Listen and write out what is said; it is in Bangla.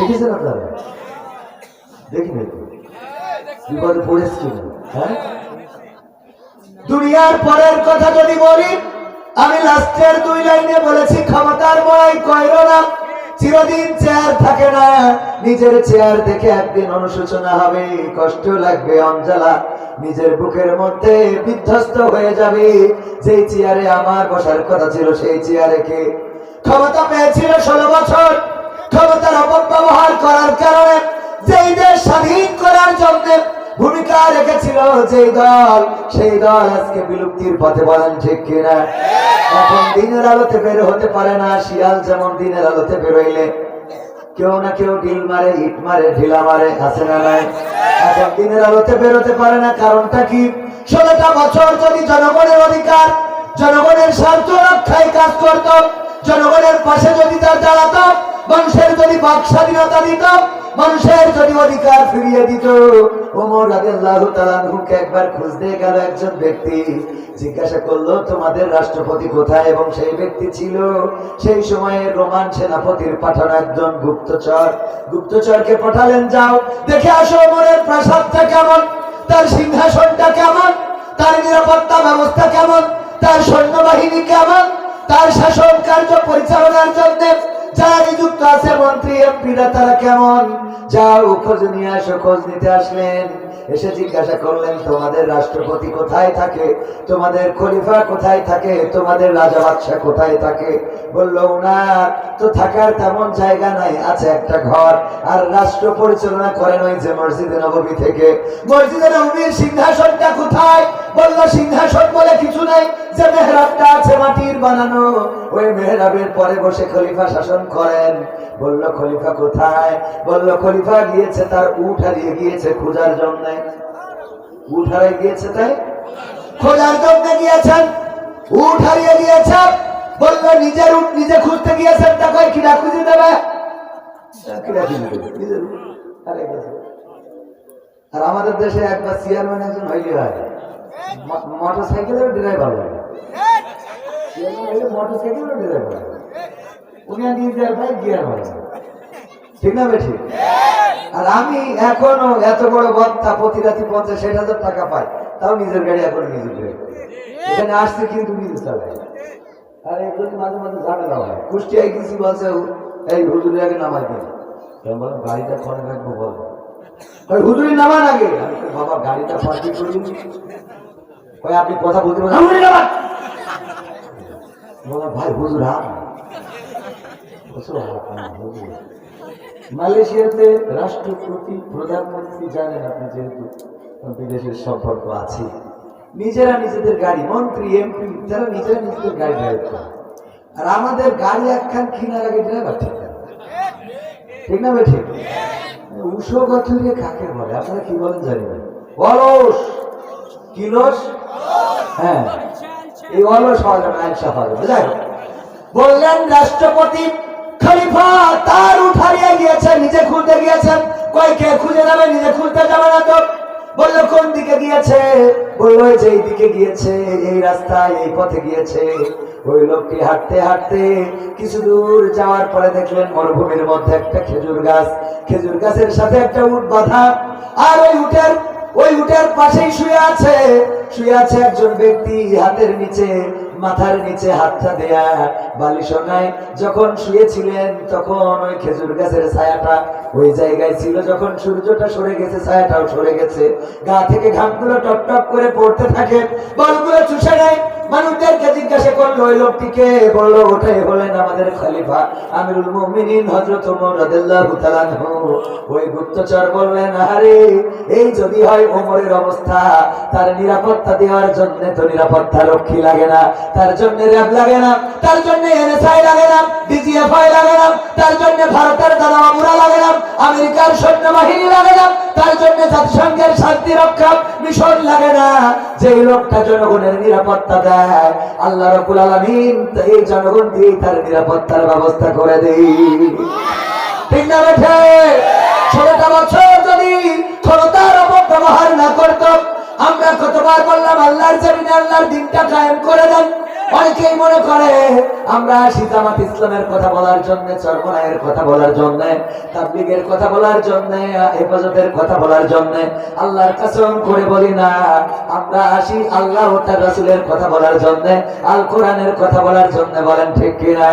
দেখেছেন আপনারা? দেখি নাই তো। বিপদে পড়েছি। হ্যাঁ? দুনিয়ার পরের কথা যদি বলি, আমি লাস্টের দুই লাইনে বলেছি, ক্ষমতার বড়াই কইরো না। চিরদিন চেয়ার থাকে না। নিজের চেয়ার দেখে একদিন অনুশোচনা হবে। কষ্ট লাগবে, অঞ্জলা। নিজের বুকের মধ্যে বিধ্বস্ত হয়ে যাবে। যেই চেয়ারে আমার বসার কথা ছিল, সেই চেয়ারে কে? ক্ষমতা পেয়েছিল ষোলো বছর। করার কারণে যেই দেশ স্বাধীন করার জন্য ভূমিকা রেখেছিল, যেই দল, সেই দল আজকে বিলুপ্তির পথে বলেন ঠিক কিনা? এখন দিনের আলোতে বের হতে পারে না, শিয়াল যেমন দিনের আলোতে বেরোইলে। কেউ না কেউ ডিল মারে, ইট মারে, ঢিলা মারে, আছে না নাই? এখন দিনের আলোতে বেরোতে পারে না, কারণটা কি? ষোলোটা বছর যদি জনগণের অধিকার, জনগণের স্বার্থ রক্ষায় কাজ করত, জনগণের পাশে যদি তার দাঁড়াত মানুষের যদি বাক স্বাধীনতা দিত, মানুষের যদি অধিকার ফিরিয়ে দিত, ওমর রাদিয়াল্লাহু তাআলা আনহুকে একবার খুঁজতে গেল একজন ব্যক্তি। জিজ্ঞাসা করল, তোমাদের রাষ্ট্রপতি কোথায়? এবং সেই ব্যক্তি ছিল সেই সময়ে রোমান সেনাপতির পাঠানো একজন গুপ্তচর। গুপ্তচরকে পাঠালেন, যাও, দেখে আসো ওমরের প্রাসাদটা কেমন, তার সিংহাসনটা কেমন, তার নিরাপত্তা ব্যবস্থা কেমন, তার সৈন্যবাহিনী কেমন, তার শাসন কার্য পরিচালনার জন্য মন্ত্রী এমপিরা তারা কেমন? যাও, খোঁজ নিয়ে আসো, খোঁজ নিতে আসলেন। এসে জিজ্ঞাসা করলেন, তোমাদের রাষ্ট্রপতি কোথায় থাকে? তোমাদের খলিফা কোথায় থাকে? তোমাদের রাজা বাদশাহ কোথায় থাকে? বলল, উনার তো থাকার তেমন জায়গা নাই। আছে একটা ঘর, আর রাষ্ট্র পরিচালনা করেন ওই যে মসজিদে নবমী থেকে। মসজিদে নবমীর সিংহাসনটা কোথায়? বলল সিংহাসন বলে কিছু নাই, যে মেহরাবটা আছে মাটির বানানো, ওই মেহরাবের পরে বসে খলিফা শাসন করেন। বলল, খলিফা কোথায়? বলল, খলিফা গিয়েছে, তার উঠ হারিয়ে গিয়েছে খোঁজার জন্য। উঠ হারিয়ে গিয়েছে তাই? খোঁজার জন্য গিয়েছেন? উঠ হারিয়ে গিয়েছে বলল, নিজের উঠ নিজে খুঁজতে গিয়েছেন? তা কয় কিনা খুঁজে দেবে। আর আমাদের দেশে একবার চেয়ারম্যান একজন হইলে হয়। মোটর সাইকেলের ড্রাইভার লাগে। মোটর সাইকেলের ড্রাইভার উনি নিজের ভাই, গিয়ার হয় ঠিক না বেঠি আর আমি এখনও এত বড় বক্তা প্রতি রাতি পঞ্চাশ, ষাট হাজার টাকা পাই, তাও নিজের গাড়ি এখন নিজে এখানে আসছে কিন্তু নিজে চালাই আর এগুলো মাঝে মাঝে ঝামেলা হয়। কুষ্টিয়ায় গেছি বলছে এই হুজুরি আগে নামাই দিন। আমি গাড়িটা ফোনে রাখব বলো। হুজুরি নামান আগে? বাবা, গাড়িটা পার্টি করি ওই আপনি কথা বলতে বললাম ভাই, হুজুর। মালয়েশিয়াতে রাষ্ট্রপতি, প্রধানমন্ত্রী জানেন আপনি যেহেতু বিদেশের সম্পর্ক আছে। নিজেরা নিজেদের গাড়ি, মন্ত্রী, এমপি, যারা নিজেরা নিজেদের গাড়ি ড্রাইভ করে। আর আমাদের গাড়ি একখান কিনার আগে ড্রাইভার ঠিক না। ঠিক না, ভাই, ঠিক? উষো গথুরিয়ে কাকে বলে? আপনারা কি বলেন জানি না। অলস! কিলস হ্যাঁ। বললেন, রাষ্ট্রপতি খলিফা তার উঠারিয়ে গিয়েছে নিজে খুলতে গিয়েছেন। কয় কে খুঁজে যাবে নিজে খুলতে যাবে না তো। বলল, কোন দিকে গিয়েছে? বলল যে এই দিকে গিয়েছে, এই রাস্তায়, এই পথে গিয়েছে। ওই লোকটি হাঁটতে হাঁটতে কিছু দূর যাওয়ার পরে দেখলেন, মরুভূমির মধ্যে একটা খেজুর গাছ। খেজুর গাছের সাথে একটা উট বাঁধা। আর ওই উটের ওই উটের পাশেই শুয়ে আছে শুয়ে আছে একজন ব্যক্তি হাতের নিচে। মাথার নিচে হাতটা দেয়া বালিশনায় যখন শুয়েছিলেন, তখন ওই খেজুর গাছের ছায়াটা ওই জায়গায় ছিল। যখন সূর্যটা সরে গেছে, ছায়াটাও সরে গেছে। গা থেকে ঘামগুলো টপ টপ করে পড়তে থাকে। বলগুলো চুষে নেয়। মানুষদেরকে জিজ্ঞাসা করল, ওই লোকটিকে বলল, ওটাই হলেন আমাদের খলিফা আমিরুল মুমিনিন, হযরত ওমর রাদিয়াল্লাহু ওই গুপ্তচর বললেন, আরে, এই যদি হয় ওমরের অবস্থা, তার নিরাপত্তা দেওয়ার জন্য তো নিরাপত্তা রক্ষী লাগে না। তার জন্য র্যাব লাগে না, তার জন্য এনএসআই লাগে না, ডিজিএফআই লাগে না, তার জন্য ভারতের দাদাবাবুরা লাগে না, আমেরিকার সৈন্যবাহিনী লাগে না, তার জন্য জাতিসংঘের শান্তি রক্ষা মিশন লাগে না। যে লোকটা জনগণের নিরাপত্তা দেয়, আল্লাহ রকুল আলমিন এই জনগণ দিয়ে তার নিরাপত্তার ব্যবস্থা করে দেই। ঠিক না বেঠে? ষোলোটা বছর যদি ক্ষমতার অপব্যবহার না করত আমরা কতবার বললাম, আল্লাহর জমিনে আল্লাহর দিনটা কায়েম করে দেন। অনেকেই মনে করে, আমরা আসি জামাত ইসলামের কথা বলার জন্য চরমনায়ের কথা বলার জন্য, তাবলিগের কথা বলার জন্য, হেফাজতের কথা বলার জন্য, আল্লাহর কাসম করে বলি না, আমরা আসি আল্লাহ ও তার রাসূলের কথা বলার জন্য, আল কোরআনের কথা বলার জন্য বলেন ঠিক কিনা?